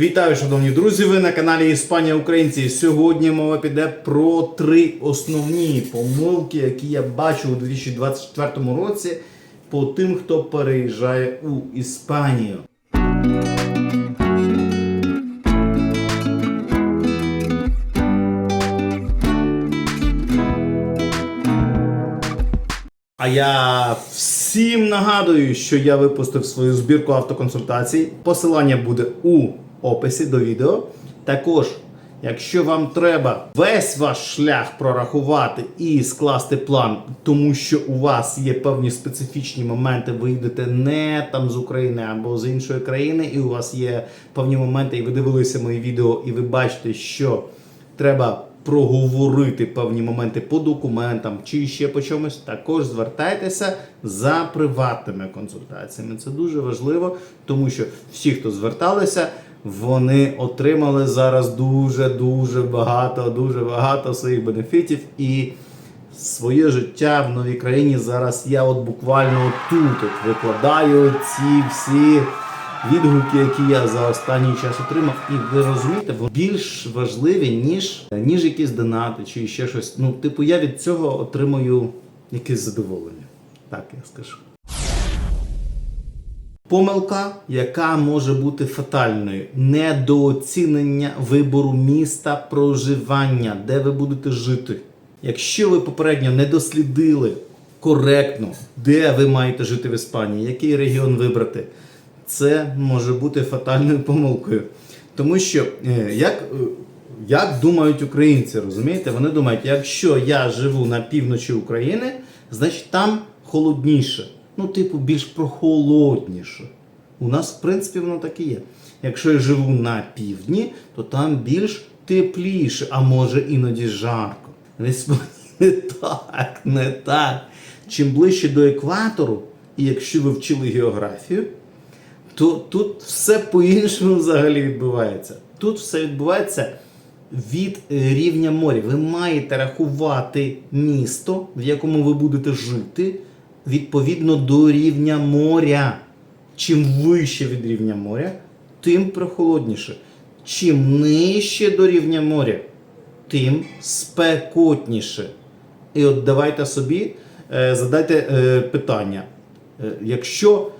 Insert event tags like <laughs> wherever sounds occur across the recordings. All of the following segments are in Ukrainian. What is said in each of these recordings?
Вітаю, шановні друзі! Ви на каналі Іспанія Українці. Сьогодні мова піде про три основні помилки, які я бачу у 2024 році по тим, хто переїжджає у Іспанію. А я всім нагадую, що я випустив свою збірку автоконсультацій. Посилання буде у описі до відео. Також, якщо вам треба весь ваш шлях прорахувати і скласти план, тому що у вас є певні специфічні моменти, ви йдете не там з України або з іншої країни, і у вас є певні моменти, і ви дивилися мої відео, і ви бачите, що треба проговорити певні моменти по документам чи ще по чомусь, також звертайтеся за приватними консультаціями. Це дуже важливо, тому що всі, хто зверталися, вони отримали зараз дуже дуже багато, дуже багато своїх бенефітів і. Своє життя в новій країні зараз я от буквально тут от викладаю ці всі відгуки, які я за останній час отримав, і ви розумієте, вони більш важливі, ніж, ніж якісь донати чи ще щось. Ну, типу, я від цього отримую якесь задоволення. Так я скажу. Помилка, яка може бути фатальною, недооцінення вибору міста проживання, де ви будете жити. Якщо ви попередньо не дослідили коректно, де ви маєте жити в Іспанії, який регіон вибрати, це може бути фатальною помилкою. Тому що е, як, е, як думають українці, розумієте? Вони думають, якщо я живу на півночі України, значить там холодніше. Ну, типу, більш прохолодніше. У нас, в принципі, воно так і є. Якщо я живу на півдні, то там більш тепліше, а може іноді жарко. <laughs> Не так, не так. Чим ближче до екватору, і якщо ви вчили географію, то тут все по-іншому взагалі відбувається. Тут все відбувається від е, рівня моря. Ви маєте рахувати місто, в якому ви будете жити, відповідно до рівня моря. Чим вище від рівня моря, тим прохолодніше. Чим нижче до рівня моря, тим спекотніше. І от давайте собі е, задайте е, питання. Е, якщо,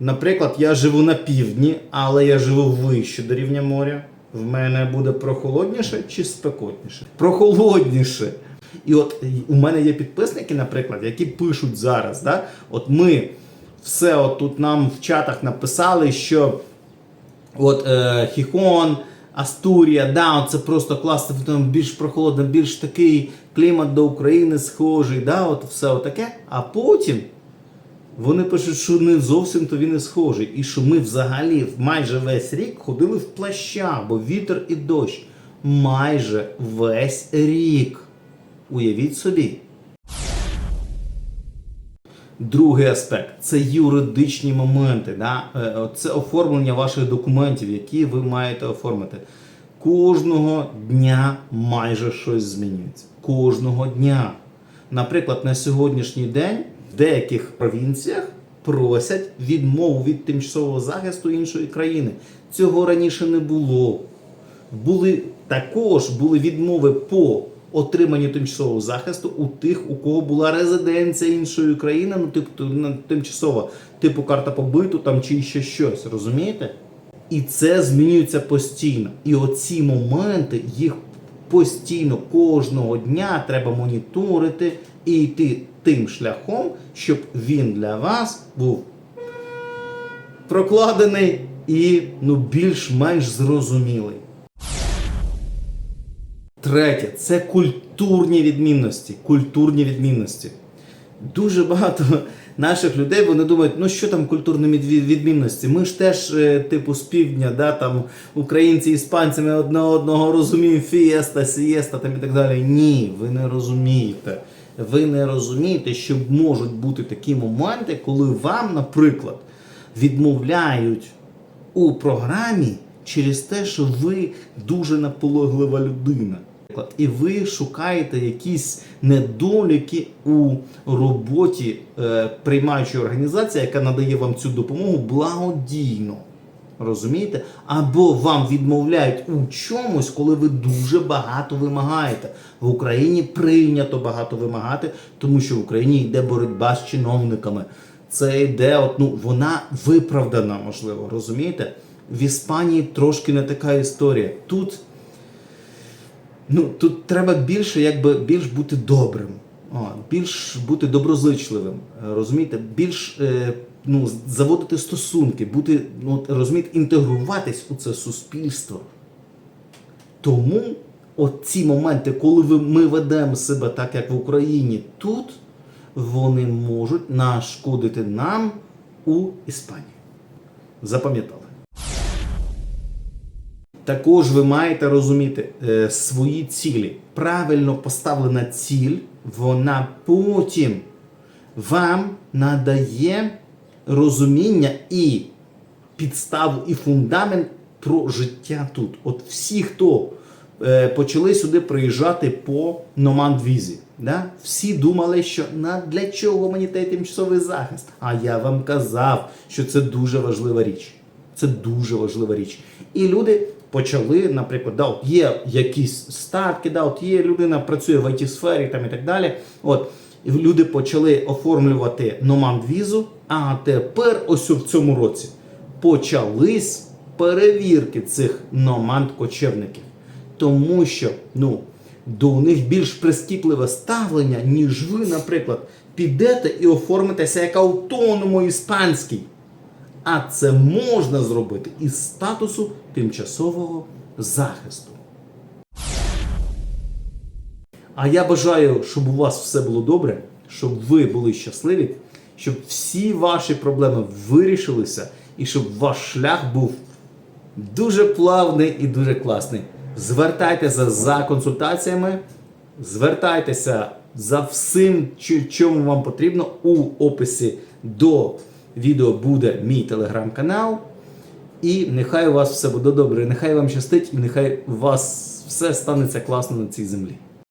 наприклад, я живу на півдні, але я живу вище до рівня моря, в мене буде прохолодніше чи спекотніше? Прохолодніше. І от у мене є підписники, наприклад, які пишуть зараз, да? от ми все от тут нам в чатах написали, що от е, Хіхон, Астурія, да, це просто класно, там більш прохолодно, більш такий клімат до України схожий, да, от все отаке. А потім вони пишуть, що не зовсім то він і схожий. І що ми взагалі майже весь рік ходили в плащах, бо вітер і дощ. Майже весь рік. Уявіть собі. Другий аспект це юридичні моменти. Да? Е, Це оформлення ваших документів, які ви маєте оформити. Кожного дня майже щось змінюється. Кожного дня. Наприклад, на сьогоднішній день в деяких провінціях просять відмову від тимчасового захисту іншої країни. Цього раніше не було. Були також були відмови по отриманню тимчасового захисту у тих, у кого була резиденція іншої країни, ну типу тимчасова, типу карта побиту там чи ще щось, розумієте? І це змінюється постійно. І оці моменти їх постійно кожного дня треба моніторити і йти тим шляхом, щоб він для вас був прокладений і ну, більш-менш зрозумілий. Третє це культурні відмінності. Культурні відмінності. Дуже багато наших людей вони думають, ну що там культурні відмі- відмінності? Ми ж теж, е, типу, з півдня, да, там українці, іспанці, ми одне одного розуміємо, фієста, сієста там і так далі. Ні, ви не розумієте. Ви не розумієте, що можуть бути такі моменти, коли вам, наприклад, відмовляють у програмі через те, що ви дуже наполеглива людина. І ви шукаєте якісь недоліки у роботі е, приймаючої організації, яка надає вам цю допомогу благодійно. Розумієте? Або вам відмовляють у чомусь, коли ви дуже багато вимагаєте. В Україні прийнято багато вимагати, тому що в Україні йде боротьба з чиновниками. Це йде, от, ну, вона виправдана, можливо, розумієте? В Іспанії трошки не така історія. Тут ну, тут треба більше, якби більш бути добрим, а, більш бути доброзичливим, розумієте, більш е, ну, заводити стосунки, бути, ну, розумієте, інтегруватись у це суспільство. Тому от ці моменти, коли ми ведемо себе так, як в Україні, тут вони можуть нашкодити нам у Іспанії. Запам'ятали. Також ви маєте розуміти е, свої цілі. Правильно поставлена ціль, вона потім вам надає розуміння і підставу, і фундамент про життя тут. От всі, хто е, почали сюди приїжджати по номад-візі, да? всі думали, що на, для чого мені той тимчасовий захист? А я вам казав, що це дуже важлива річ. Це дуже важлива річ. І люди почали, наприклад, да, от є якісь статки, да, от є людина працює в it сфері там і так далі. От люди почали оформлювати номад візу. А тепер, ось в цьому році, почались перевірки цих номад кочевників. Тому що ну, до них більш прискіпливе ставлення, ніж ви, наприклад, підете і оформитеся як автономо іспанський. А це можна зробити із статусу тимчасового захисту. А я бажаю, щоб у вас все було добре, щоб ви були щасливі, щоб всі ваші проблеми вирішилися і щоб ваш шлях був дуже плавний і дуже класний. Звертайтеся за консультаціями, звертайтеся за всім, чому вам потрібно. У описі до відео буде мій телеграм-канал. І нехай у вас все буде добре, нехай вам щастить, і нехай у вас все станеться класно на цій землі.